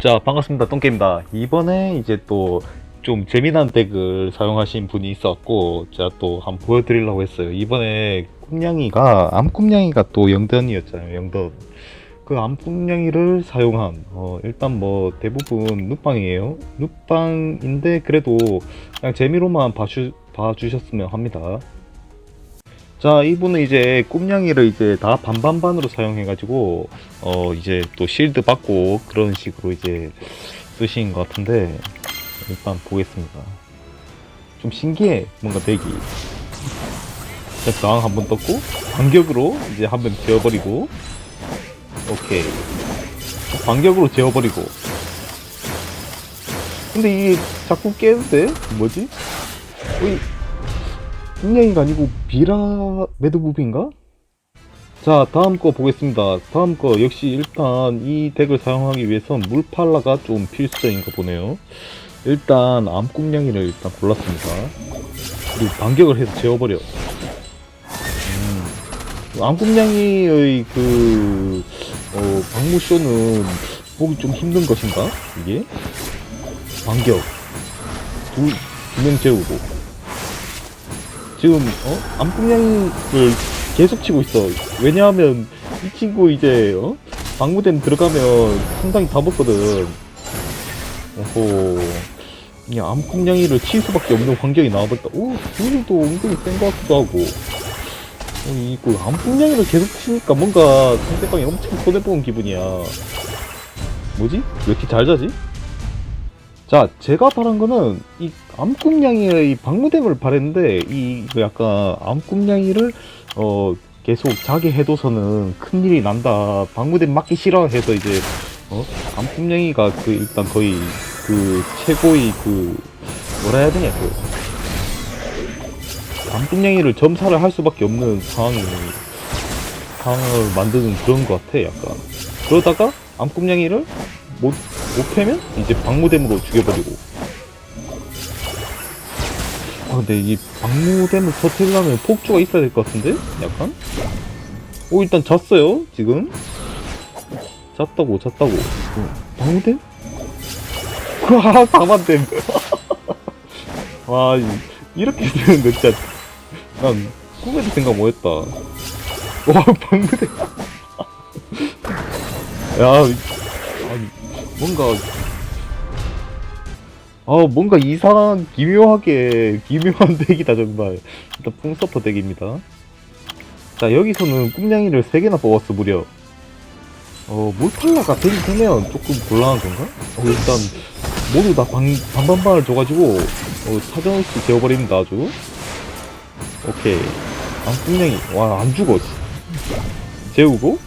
자 반갑습니다. 똥게입니다. 이번에 이제 또 좀 재미난 덱을 사용하신 분이 있었고 제가 또 한번 보여드리려고 했어요. 이번에 꿈냥이가 암꿈냥이가 또 영던이었잖아요 영던 그 암꿈냥이를 사용한 어, 일단 뭐 대부분 눕방이에요. 눕방인데 그래도 그냥 재미로만 봐주, 봐주셨으면 합니다 자 이분은 이제 꿈냥이를 이제 다 반반반으로 사용해 가지고 어 이제 또 실드 받고 그런 식으로 이제 쓰신 것 같은데 일단 보겠습니다. 좀 신기해 뭔가 덱이. 자 저항 한번 떴고 반격으로 이제 한번 지워버리고 오케이. 반격으로 지워버리고. 근데 이게 자꾸 깨는데? 뭐지? 어이 꿈냥이가 아니고 비라 매드무비인가? 자 다음 거 보겠습니다. 다음 거 역시 일단 이 덱을 사용하기 위해선 물팔라가 좀 필수적인가 보네요. 일단 암꿈냥이를 일단 골랐습니다. 그리고 반격을 해서 재워버려. 음, 암꿈냥이의 그 어, 박무쇼는 보기 좀 힘든 것인가? 이게? 반격. 두 두 명 재우고 지금 어 암꿈냥이를 계속 치고 있어. 왜냐하면 이 친구 이제 어? 방무댐 들어가면 상당히 다 먹거든. 오호. 그냥 암꿈냥이를 칠 수밖에 없는 환경이 나와버렸다. 오, 지금도 은근히 센 것 같기도 하고. 어, 이그 암꿈냥이를 계속 치니까 뭔가 상대방이 엄청 손해보는 기분이야. 뭐지? 왜 이렇게 잘 자지? 자, 제가 바란 거는 이 암꿈냥이의 방무댐을 바랬는데 이 약간 암꿈냥이를 어 계속 자게 해둬서는 큰일이 난다. 방무댐 맞기 싫어 해서 이제 어 암꿈냥이가 그 일단 거의 그 최고의 그 뭐라 해야 되냐 그 암꿈냥이를 점사를 할 수밖에 없는 상황이 상황을 만드는 그런 것 같아 약간 그러다가 암꿈냥이를 못, 못 패면 이제 방무댐으로 죽여버리고. 아 근데 이 방무댐을 터트리려면 폭주가 있어야 될 것 같은데? 약간? 오 일단 잤어요 지금. 잤다고 잤다고. 어, 방무댐? 와 방만댐. 와 이- 이렇게 되는데 진짜. 난 꿈에도 생각 못했다. 와 방무댐. 야 뭔가 아 뭔가 이상한 기묘하게 기묘한 덱이다 정말. 일단 풍서퍼 덱입니다. 자 여기서는 꿈냥이를 3개나 뽑았어 무려. 어 몰팔라가 덱이 되면 조금 곤란한 건가? 어 일단 모두 다 반, 반반반을 줘가지고 어, 사정없이 재워버립니다 아주. 오케이. 아 꿈냥이. 와 안 죽어 씨. 재우고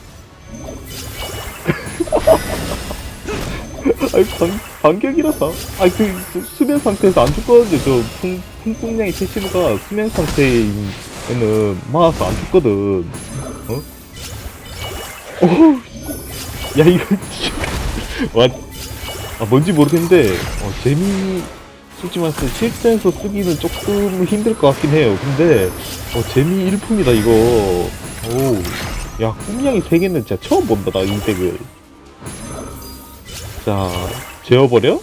아니 반, 반격이라서. 아니 그, 그 수면 상태에서 안 죽거든요 저 풍, 풍풍냥이 패시브가 수면 상태에는 막아서 안 죽거든. 어? 오야 이거 진짜. 와 아, 뭔지 모르겠는데 어, 재미 솔직히 말해서 실전에서 쓰기는 조금 힘들 것 같긴 해요. 근데 어, 재미 일품이다 이거. 오야 꿈냥이 3개는 진짜 처음 본다 나 인덱을 자, 재워버려?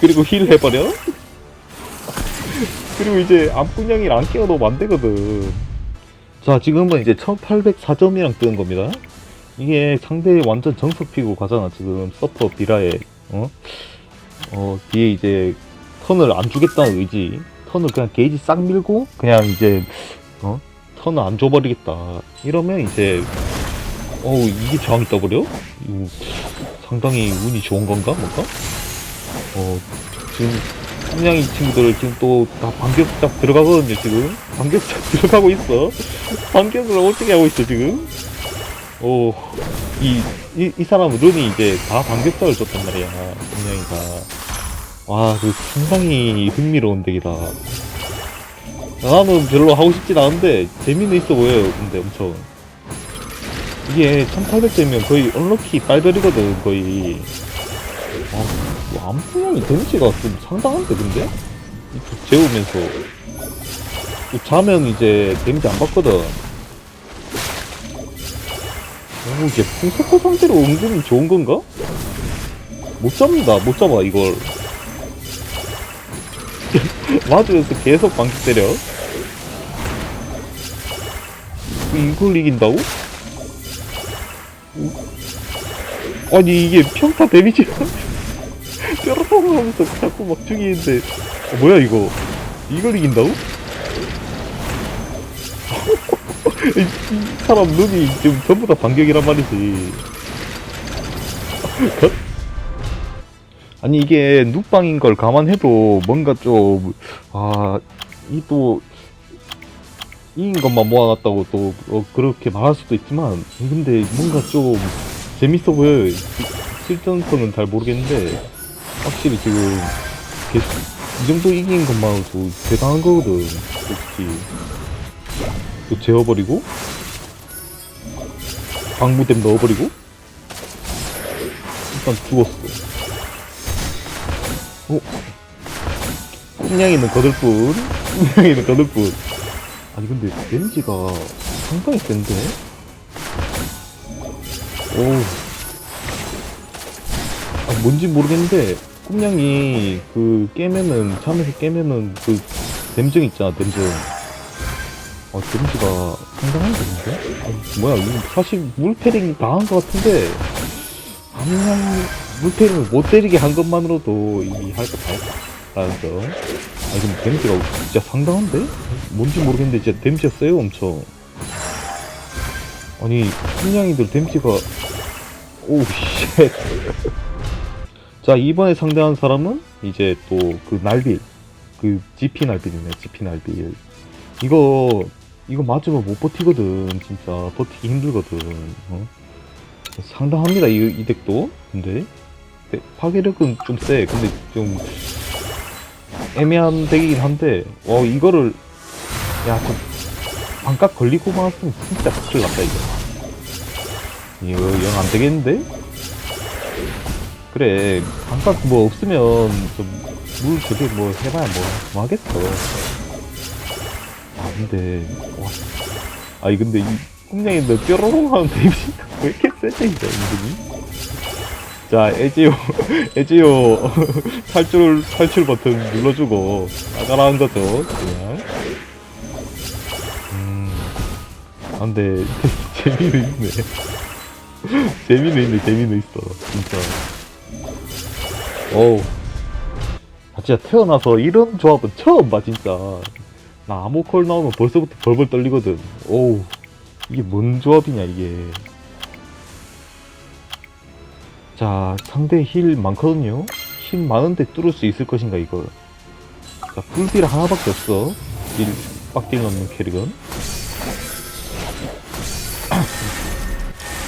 그리고 힐 해버려? 그리고 이제 앞분양이를 안 끼워놓으면 안 되거든. 자, 지금은 이제 1804점이랑 뜨는 겁니다. 이게 상대 완전 정석 피고 가잖아, 지금. 서퍼 비라에, 어? 어, 뒤에 이제 턴을 안 주겠다는 의지. 턴을 그냥 게이지 싹 밀고, 그냥 이제, 어? 턴을 안 줘버리겠다. 이러면 이제, 어우, 이게 저항이 떠버려? 이거 상당히 운이 좋은 건가? 뭔가? 어, 지금, 함양이 친구들 지금 또 다 반격작 들어가거든요, 지금. 반격작 들어가고 있어. 반격을 어떻게 하고 있어, 지금? 오, 이, 이, 이 사람은 룬이 이제 다 반격작을 줬단 말이야, 함양이가. 와, 그 상당히 흥미로운 덱이다. 나는 별로 하고 싶진 않은데, 재미는 있어 보여요, 근데 엄청. 이게 1800대면 거의 언럭키 빨별이거든 거의 아, 뭐 암풍량이 데미지가 좀 상당한데 근데? 이쪽 재우면서 또 자면 이제 데미지 안 받거든 오, 이게 풍속호 상대로 은근히 좋은 건가? 못 잡는다, 못 잡아, 이걸. 맞으면서 계속 방귀 때려. 이걸 이긴다고? 아니, 이게 평타 데미지가 뾰로롱 하면서 자꾸 막 죽이는데. 어, 뭐야, 이거. 이걸 이긴다고? 이, 이 사람 눈이 지금 전부 다 반격이란 말이지. 아니 이게 눕방인 걸 감안해도 뭔가 좀, 아, 이 또, 이긴 것만 모아놨다고 또, 어, 그렇게 말할 수도 있지만, 근데 뭔가 좀 재밌어 보여요. 실전성은 잘 모르겠는데, 확실히 지금, 이 정도 이긴 것만으로도 대단한 거거든, 솔직히. 또 재워버리고, 방무댐 넣어버리고, 일단 죽었어. 어? 꿈냥이는 거들뿐 꿈냥이는 거들뿐 아니 근데 렌지가 상당히 센데? 오 아, 뭔지 모르겠는데 꿈냥이 그 깨면은 잠에서 깨면은 그 댐정 있잖아 댐정 아 댐지가 상당한데 근데? 아, 뭐야 이거 사실 물패링 당한 것 같은데 그냥 물패링을 못 때리게 한 것만으로도 이미 할거 다 했다 점. 아 근데 데미지가 진짜 상당한데? 뭔지 모르겠는데 진짜 데미지가 세요 엄청. 아니 순냥이들 데미지가 오우 쉣. 자 이번에 상대한 사람은 이제 또 그 날빌 그 GP 날빌이네 GP 날빌 이거 이거 맞으면 못 버티거든 진짜 버티기 힘들거든 어? 상당합니다 이, 이 덱도 근데 네, 파괴력은 좀 세. 근데 좀 애매한 덱이긴 한데, 어 이거를 야, 좀 반값 걸리고 말았으면 진짜 큰일 났다 이거. 이거 영 안 되겠는데? 그래, 반값 뭐 없으면 좀물 저게 뭐 해봐야 뭐, 뭐 하겠어. 아 근데 와, 아니 근데 이 꿈냥이들 뾰로롱 하는 데미지가 왜 이렇게 세지 이거 은근히? 자, 에지오, 에지오, 탈출, 탈출 버튼 눌러주고, 나가라는 거죠, 그냥. 음, 안 돼. 재미는 있네. 재미는 있네, 재미는 있어, 진짜. 어우. 아, 진짜 태어나서 이런 조합은 처음 봐, 진짜. 나 아모콜 나오면 벌써부터 벌벌 떨리거든. 어우. 이게 뭔 조합이냐, 이게. 자, 상대 힐 많거든요? 힐 많은데 뚫을 수 있을 것인가, 이걸. 자, 풀딜 하나밖에 없어. 딜, 빡딜 넣는 캐릭은.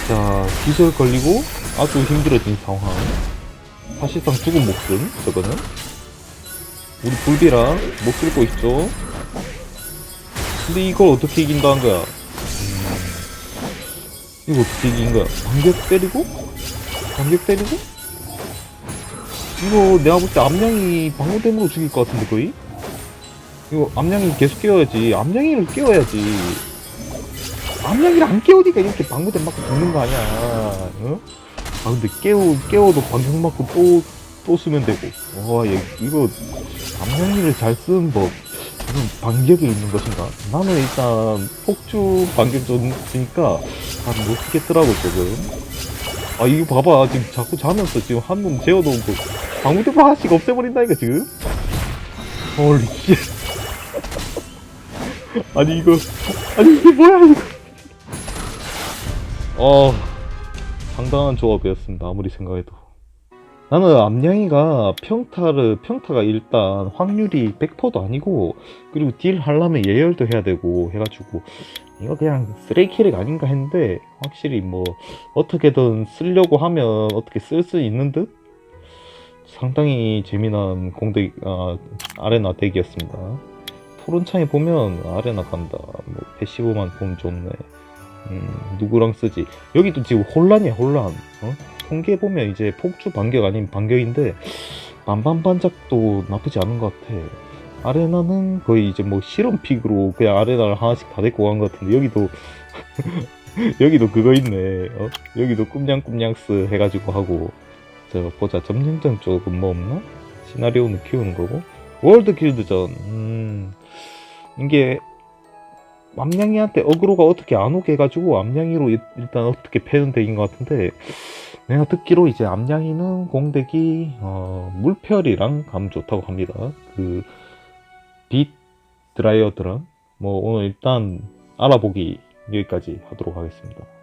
자, 기절 걸리고 아주 힘들어진 상황. 사실상 죽은 목숨, 저거는. 우리 불비라 못 쓸고 있죠. 근데 이걸 어떻게 이긴다는 거야? 음, 이거 어떻게 이긴 거야? 반격 때리고? 반격 때리고? 이거 내가 볼 때 암양이 방어댐으로 죽일 것 같은데 거의? 이거 암양이 계속 깨워야지 암양이를 깨워야지 암양이를 안 깨우니까 이렇게 방어댐 맞고 죽는 거 아니야 어? 아 근데 깨우, 깨워도 반격 맞고 또, 또 쓰면 되고 와 얘, 이거 암양이를 잘 쓰는 법 무슨 반격이 있는 것인가? 나는 일단 폭주 반격 줬으니까 잘 못 쓰겠더라고 조금 아 이거 봐봐. 지금 자꾸 자면서 지금 한 놈 재워놓은 거. 방구대파 하나씩 없애버린다니까 지금? 헐리 씨 아니 이거. 아니 이게 뭐야 이거? 어 상당한 조합이었습니다. 아무리 생각해도. 나는 암냥이가 평타를 평타가 일단 확률이 100%도 아니고 그리고 딜 하려면 예열도 해야 되고 해가지고 이거 그냥 쓰레기 캐릭 아닌가 했는데 확실히 뭐 어떻게든 쓰려고 하면 어떻게 쓸 수 있는 듯 상당히 재미난 공대 아, 아레나 덱이었습니다. 토론창에 보면 아레나 간다. 뭐 패시브만 보면 좋네. 음, 누구랑 쓰지? 여기도 지금 혼란이야 혼란. 어? 통계 보면 이제 폭주 반격 아닌 반격인데 반반반작도 나쁘지 않은 것 같아. 아레나는 거의 이제 뭐 실험 픽으로 그냥 아레나를 하나씩 다 데리고 간 것 같은데 여기도 여기도 그거 있네. 어? 여기도 꿈냥꿈냥스 해가지고 하고. 저 보자 점령전 쪽은 뭐 없나? 시나리오는 키우는 거고. 월드 길드전. 음. 이게 암냥이한테 어그로가 어떻게 안 오게 해가지고 암냥이로 일- 일단 어떻게 패는 덱인 것 같은데 내가 듣기로 이제 암냥이는 공덱이 어, 물펠이랑 감 좋다고 합니다. 그 빛 드라이어드랑 뭐 오늘 일단 알아보기 여기까지 하도록 하겠습니다.